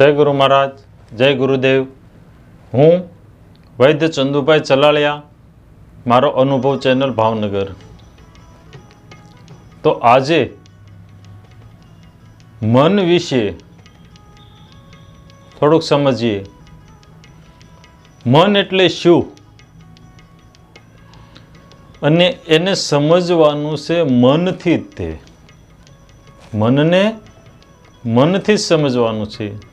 જય ગુરુ મહારાજ, જય ગુરુદેવ. હું વૈદ્ય ચંદુભાઈ ચલાળિયા, મારો અનુભવ ચેનલ ભાવનગર. તો આજે મન વિશે થોડુંક સમજીએ. મન એટલે શું? અને એને સમજવાનું છે મનથી જ તે. મનને મનથી જ સમજવાનું છે.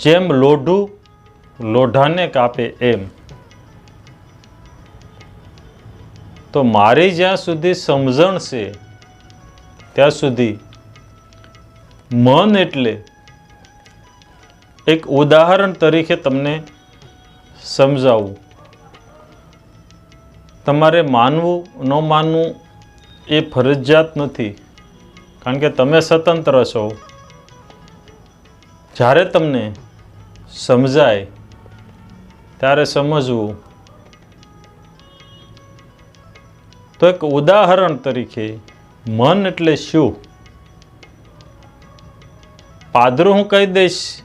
જેમ લોઢું લોઢાને કાપે એમ. તો મારી જ્યાં સુધી સમજણ છે, ત્યાં સુધી મન એટલે એક ઉદાહરણ તરીકે તમને સમજાવું. તમારે માનવું, ન માનવું એ ફરજિયાત નથી. કારણ કે તમે સ્વતંત્ર છો. જ્યારે તમને સમજાય, ત્યારે સમજવું. તો એક ઉદાહરણ તરીકે, મન એટલે શું? પાદરું હું કહી દઈશ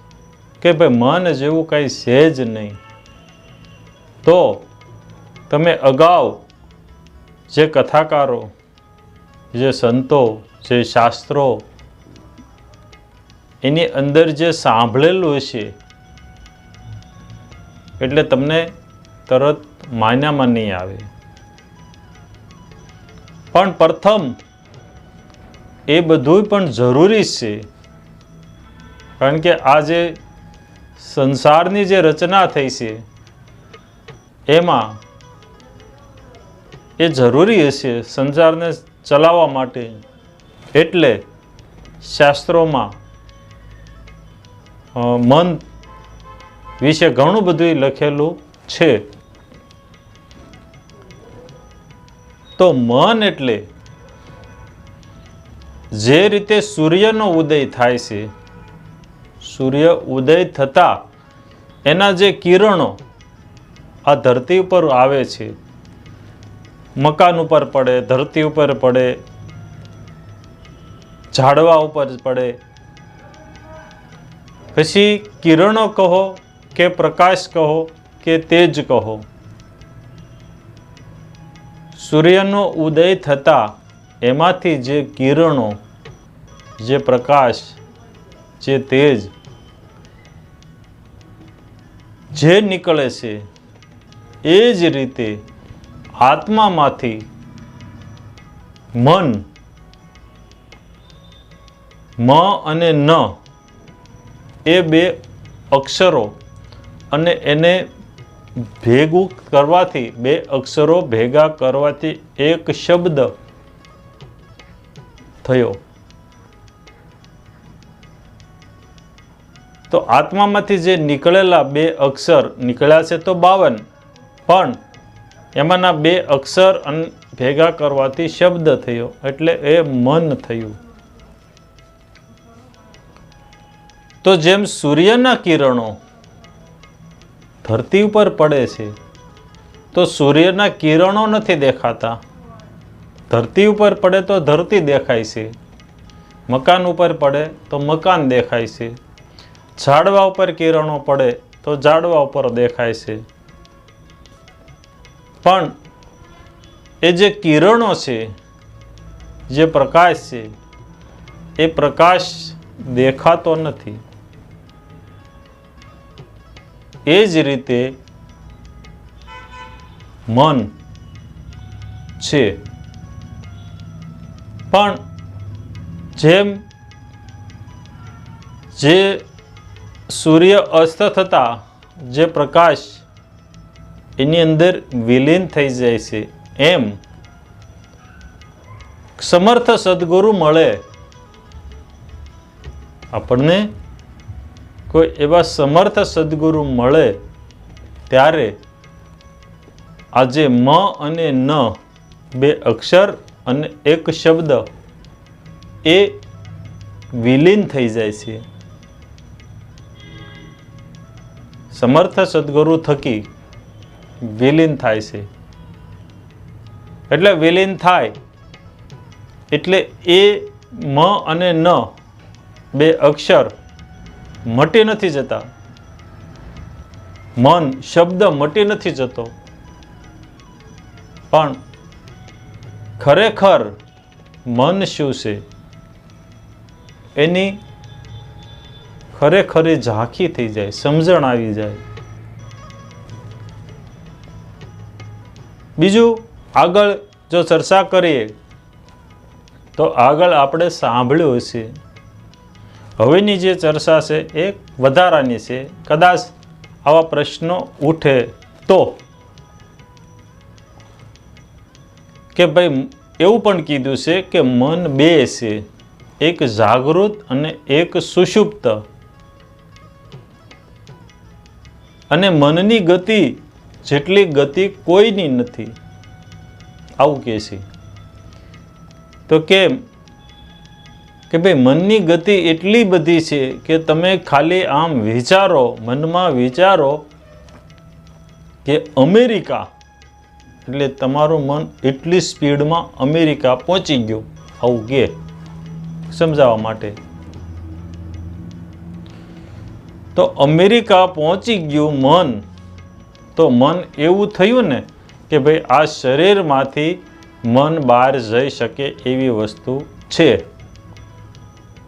કે ભાઈ, મન જેવું કંઈ છે જ નહીં. તો તમે અગાઉ જે કથાકારો, જે સંતો, જે શાસ્ત્રો, એની અંદર જે સાંભળેલું હશે એટલે તમને તરત માન્યામાં નહીં આવે. પણ પ્રથમ, એ બધું પણ જરૂરી છે. કારણ કે આ જે સંસારની જે રચના થઈ છે, એમાં એ જરૂરી હશે સંસારને ચલાવવા માટે. એટલે શાસ્ત્રોમાં મન વિશે ઘણું બધું લખેલું છે. તો મન એટલે જે રીતે સૂર્યનો ઉદય થાય છે, સૂર્ય ઉદય થતાં એના જે કિરણો આ ધરતી ઉપર આવે છે, મકાન ઉપર પડે, ધરતી ઉપર પડે, ઝાડવા ઉપર પડે, પછી કિરણો કહો કે પ્રકાશ કહો કે તેજ કહો. સૂર્યનો ઉદય થતાં એમાંથી જે કિરણો, જે પ્રકાશ, જે તેજ, જે નીકળે છે, એ જ રીતે આત્મામાંથી મન, મ અને ન, એ બે અક્ષરો અને એને ભેગું કરવાથી, બે અક્ષરો ભેગા કરવાથી એક શબ્દ થયો. તો આત્મામાંથી જે નીકળેલા બે અક્ષર નીકળ્યા છે તો બાવન. પણ એમાંના બે અક્ષર ભેગા કરવાથી શબ્દ થયો, એટલે એ મન થયું. તો જેમ સૂર્યના કિરણો ધરતી ઉપર પડે છે, તો સૂર્યના કિરણો નથી દેખાતા. ધરતી ઉપર પડે તો ધરતી દેખાય છે, મકાન ઉપર પડે તો મકાન દેખાય છે, ઝાડવા ઉપર કિરણો પડે તો ઝાડવા ઉપર દેખાય છે. પણ એ જે કિરણો છે, જે પ્રકાશ છે, એ પ્રકાશ દેખાતો નથી. એ જ રીતે મન છે. પણ જેમ જે સૂર્ય અસ્ત થતા જે પ્રકાશ એની અંદર વિલીન થઈ જાય છે, એમ સમર્થ સદગુરુ મળે. આપણને કોઈ એવા સમર્થ સદગુરુ મળે, ત્યારે આજે મ અને ન બે અક્ષર અને એક શબ્દ એ વિલીન થઈ જાય છે. સમર્થ સદગુરુ થકી વિલીન થાય છે. એટલે વિલીન થાય એટલે એ મ અને ન બે અક્ષર મટી નથી જતા. મન, શબ્દ મટી નથી જતો. પણ ખરેખર મન શું છે? એની ખરેખરી ઝાંખી થઈ જાય, સમજણ આવી જાય. બીજું, આગળ જો ચર્ચા કરીએ, તો આગળ આપણે સાંભળ્યું હશે. હવેની જે ચર્ચા છે એ વધારાની છે. કદાચ આવા પ્રશ્નો ઉઠે તો. કે ભાઈ, એવું પણ કીધું છે કે મન બે છે. એક જાગૃત અને એક સુષુપ્ત. અને મનની ગતિ જેટલી ગતિ કોઈની નથી. આવું કહે છે. તો કેમ કે ભાઈ મનની ગતિ એટલી બધી છે કે તમે ખાલી આમ વિચારો, મનમાં વિચારો કે અમેરિકા, એટલે તમારું મન એટલી સ્પીડમાં અમેરિકા પહોંચી ગયું આવું કે સમજાવવા માટે. તો અમેરિકા પહોંચી ગયું મન. તો મન એવું થયું ને કે ભાઈ આ શરીરમાંથી મન બહાર જઈ શકે એવી વસ્તુ છે.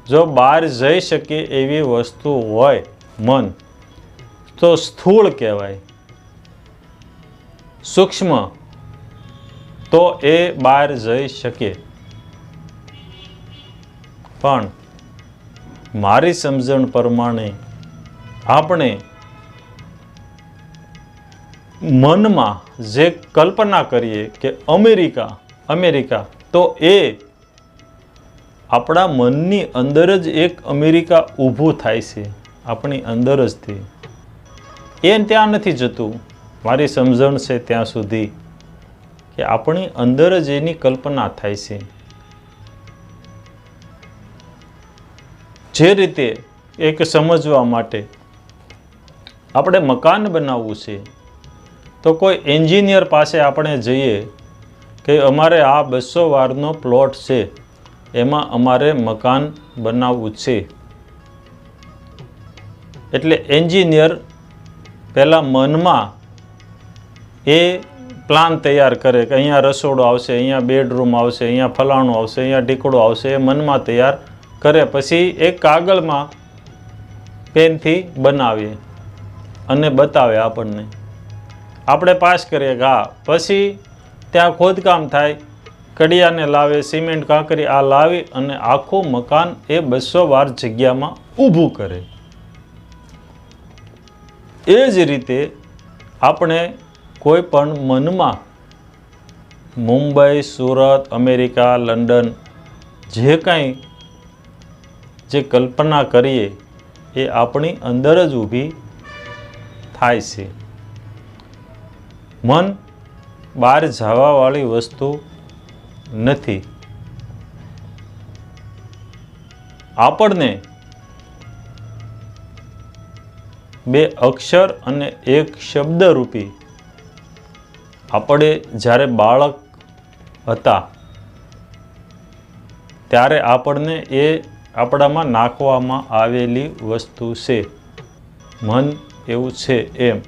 જો બહાર જઈ શકે એવી વસ્તુ હોય, મન, તો સ્થૂળ કહેવાય. સૂક્ષ્મ, તો એ બહાર જઈ શકે. પણ મારી સમજણ પ્રમાણે આપણે મનમાં જે કલ્પના કરીએ કે અમેરિકા અમેરિકા, તો એ આપણા મનની અંદર જ એક અમેરિકા ઊભું થાય છે, આપણી અંદર જ તે. એ ત્યાં નથી જતું. મારી સમજણ છે ત્યાં સુધી કે આપણી અંદર જ એની કલ્પના થાય છે. જે રીતે એક સમજવા માટે આપણે મકાન બનાવવું છે, તો કોઈ એન્જિનિયર પાસે આપણે જઈએ કે અમારે આ બસો વારનો પ્લોટ છે. એમાં અમારે મકાન બનાવવું છે. એટલે એન્જિનિયર પહેલાં મનમાં એ પ્લાન તૈયાર કરે કે અહીંયા રસોડો આવશે, અહીંયા બેડરૂમ આવશે, અહીંયા ફલાણું આવશે, અહીંયા ઢીકડો આવશે, એ મનમાં તૈયાર કરે. પછી એક કાગળમાં પેનથી બનાવીએ અને બતાવે આપણને. આપણે પાસ કરીએ કે હા, પછી ત્યાં ખોદકામ થાય કડિયાને લાવે, સિમેન્ટ, કાંકરી આ લાવી અને આખું મકાન એ બસો વાર જગ્યામાં ઊભું કરે. એ જ રીતે આપણે કોઈ પણ મનમાં મુંબઈ, સુરત, અમેરિકા, લંડન જે કાંઈ જે કલ્પના કરીએ એ આપણી અંદર જ ઊભી થાય છે. મન બહાર જવાવાળી વસ્તુ નથી. આપણને બે અક્ષર અને એક શબ્દરૂપી આપણે જ્યારે બાળક હતા, ત્યારે આપણને એ આપણામાં નાખવામાં આવેલી વસ્તુ છે. મન એવું છે એમ.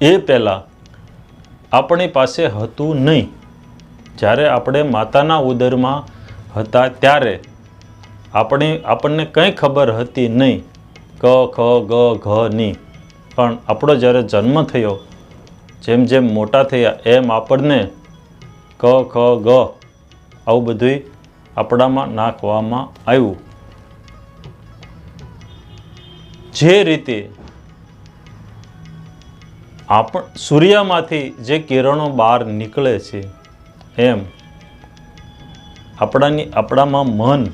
એ પહેલાં આપણી પાસે હતું નહીં. જ્યારે આપણે માતાના ઉદરમાં હતા ત્યારે આપણે, આપણને કંઈ ખબર હતી નહીં. ક, ખ, ગ, ઘ, ની. પણ આપણો જ્યારે જન્મ થયો, જેમ જેમ મોટા થયા, એમ આપણને ક, ખ, ગ આવું બધું આપણામાં નાખવામાં આવ્યું. જે રીતે આપણ, સૂર્યમાંથી જે કિરણો બહાર નીકળે છે એમ. આપણાની, આપણામાં મન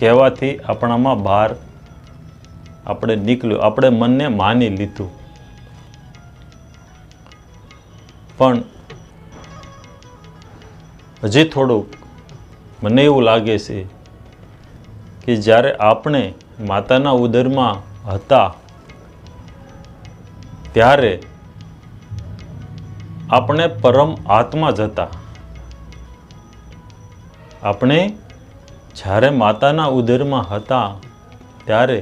કહેવાથી આપણામાં બહાર આપણે નીકળ્યું, આપણે મનને માની લીધું. પણ હજી થોડુંક મને એવું લાગે છે કે જ્યારે આપણે માતાના ઉદરમાં હતા, ત્યારે આપણે પરમ આત્મા જ હતા. આપણે જ્યારે માતાના ઉદરમાં હતા, ત્યારે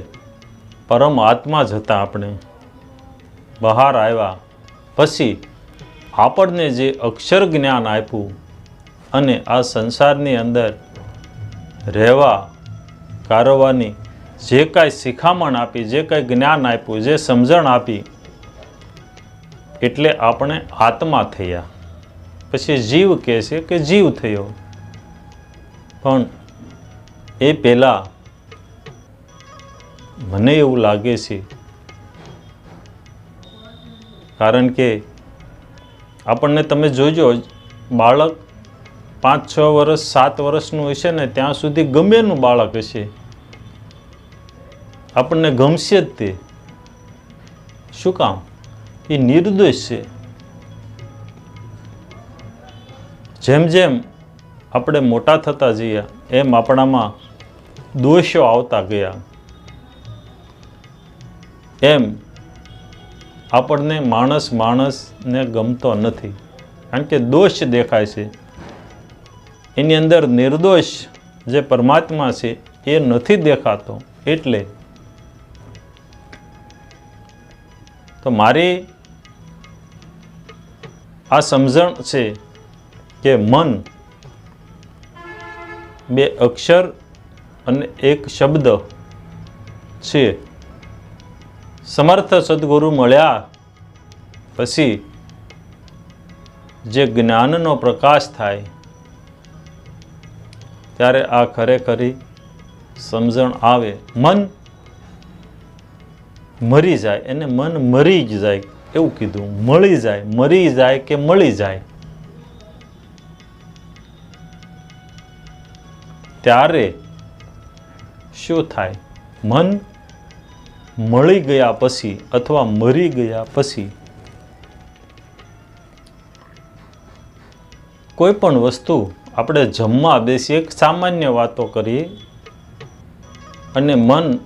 પરમ આત્મા જ હતા આપણે. બહાર આવ્યા પછી આપણને જે અક્ષર જ્ઞાન આપ્યું અને આ સંસારની અંદર રહેવા, કારવાની જે કાંઈ શિખામણ આપી, જે કાંઈ જ્ઞાન આપ્યું, જે સમજણ આપી એટલે આપણે આત્મા થયા. પછી જીવ કહે છે કે જીવ થયો. પણ એ પહેલાં મને એવું લાગે છે કારણ કે આપણને તમે જોજો, બાળક પાંચ, છ વર્ષ સાત વર્ષનું હશે ને ત્યાં સુધી ગમેનું બાળક હશે. આપણને ગમશે જ તે. શું કામ? એ નિર્દોષ છે. જેમ જેમ આપણે મોટા થતા જઈએ, એમ આપણામાં દોષો આવતા ગયા. એમ આપણને માણસ માણસને ગમતો નથી. કારણ કે દોષ દેખાય છે. એની અંદર નિર્દોષ જે પરમાત્મા છે, એ નથી દેખાતો. એટલે તો મારી આ સમજણ છે કે મન બે અક્ષર અને એક શબ્દ છે. સમર્થ સદગુરુ મળ્યા પછી જે જ્ઞાનનો પ્રકાશ થાય ત્યારે આ ખરેખરી સમજણ આવે. મન મરી જાય, એને મન મરી જ જાય. એવું કીધું, મળી જાય, મરી જાય કે મળી જાય? ત્યારે શું થાય? મન મળી ગયા પછી અથવા મરી ગયા પછી કોઈ પણ વસ્તુ આપણે જમવા બેસીએ સામાન્ય વાતો કરીએ અને મન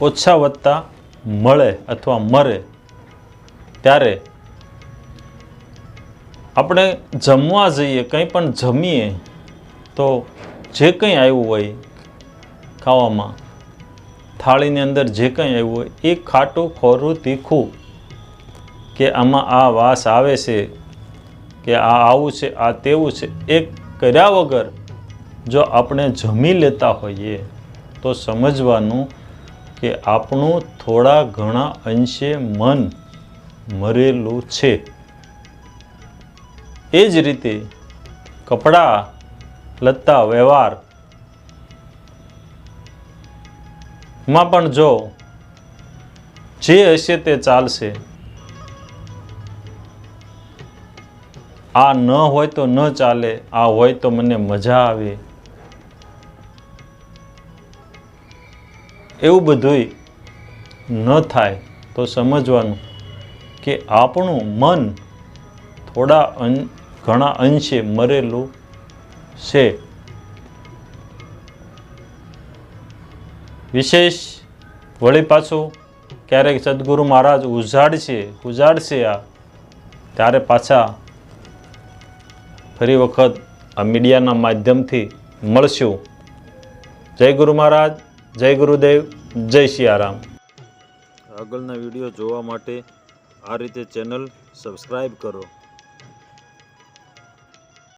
ઓછા વત્તા મળે અથવા મરે, ત્યારે આપણે જમવા જઈએ, કંઈ પણ જમીએ, તો જે કંઈ આવ્યું હોય ખાવામાં, થાળીની અંદર જે કંઈ આવ્યું હોય, એ ખાટું, ખોરું, તીખું કે આમાં આ વાસ આવે છે, કે આ આવું છે, આ તેવું છે, એ કર્યા વગર જો આપણે જમી લેતા હોઈએ, તો સમજવાનું કે આપણું થોડા ઘણા અંશે મન મરેલું છે. એ જ રીતે કપડાં, લત્તા, વ્યવહારમાં પણ જો જે હશે તે ચાલશે. આ ન હોય તો ન ચાલે, આ હોય તો મને મજા આવે. એવું બધુંય ન થાય તો સમજવાનું કે આપણું મન થોડા અં ઘણા અંશે મરેલું છે. વિશેષ વળી પાછું ક્યારેક સદગુરુ મહારાજ ઉજાડશે ઉજાડશે આ, ત્યારે પાછા ફરી વખત આ મીડિયાના માધ્યમથી મળશું. જય ગુરુ મહારાજ. જય ગુરુદેવ જય સિયારામ આગળના વીડિયો જોવા માટે આ રીતે ચેનલ સબસ્ક્રાઈબ કરો.